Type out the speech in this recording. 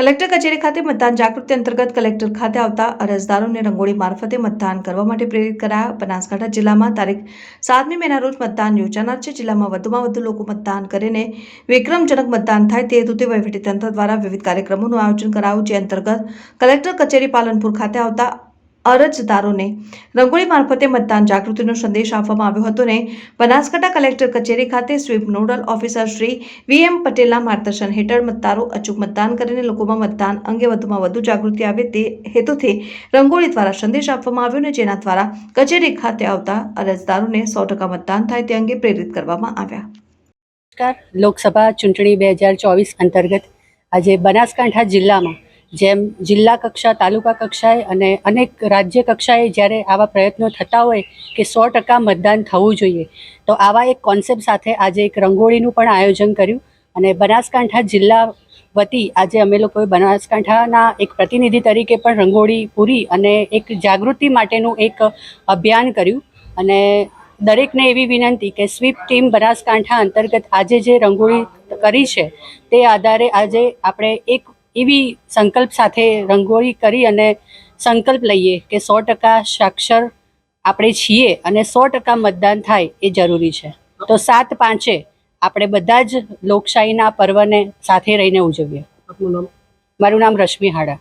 Collector કચેરી ખાતે મતદાન જાગૃતિ અંતર્ગત કલેક્ટર ખાતે આવતા અરજદારોને રંગોળી મારફતે મતદાન કરવા માટે પ્રેરિત કરાયા. બનાસકાંઠા જિલ્લામાં તારીખ સાતમી મેના રોજ મતદાન યોજાનાર છે. જિલ્લામાં વધુમાં વધુ લોકો મતદાન કરીને વિક્રમજનક મતદાન થાય તે હેતુથી વહીવટીતંત્ર દ્વારા વિવિધ કાર્યક્રમોનું આયોજન કરાયું, જે અંતર્ગત કલેક્ટર કચેરી પાલનપુર ખાતે આવતા અરજદારોને રંગોળી મારફતે મતદાન જાગૃતિનો સંદેશ આપવામાં આવ્યો હતો ને બનાસકાંઠા કલેક્ટર કચેરી ખાતે SVEEP nodal officer Shri V M પટેલના માર્ગદર્શન હેઠળ મતદારો અચૂક મતદાન કરીને લોકોમાં મતદાન અંગે વધુમાં વધુ જાગૃતિ આવે તે હેતુથી રંગોળી દ્વારા સંદેશ આપવામાં આવ્યો ને જેના દ્વારા કચેરી ખાતે આવતા અરજદારોને સો ટકા મતદાન થાય તે અંગે પ્રેરિત કરવામાં આવ્યા. નમસ્કાર. લોકસભા ચૂંટણી બે હજાર ચોવીસ અંતર્ગત આજે બનાસકાંઠા જિલ્લામાં જેમ જિલ્લા કક્ષા, તાલુકા કક્ષાએ અને અનેક રાજ્ય કક્ષાએ જ્યારે આવા પ્રયત્નો થતા હોય કે સો ટકા મતદાન થવું જોઈએ, તો આવા એક કોન્સેપ્ટ સાથે આજે એક રંગોળીનું પણ આયોજન કર્યું અને બનાસકાંઠા જિલ્લા વતી આજે અમે લોકોએ બનાસકાંઠાના એક પ્રતિનિધિ તરીકે પણ રંગોળી પૂરી અને એક જાગૃતિ માટેનું એક અભિયાન કર્યું. અને દરેકને એવી વિનંતી કે સ્વીપ ટીમ બનાસકાંઠા અંતર્ગત આજે જે રંગોળી કરી છે, તે આધારે આજે આપણે એક એવી સંકલ્પ સાથે રંગોળી કરી અને સંકલ્પ લઈએ કે સો ટકા સાક્ષર આપણે છીએ અને સો ટકા મતદાન થાય એ જરૂરી છે. તો સાત પાંચે આપણે બધા જ લોકશાહીના પર્વને સાથે રહીને ઉજવીએ. મારું નામ રશ્મિ હાડા.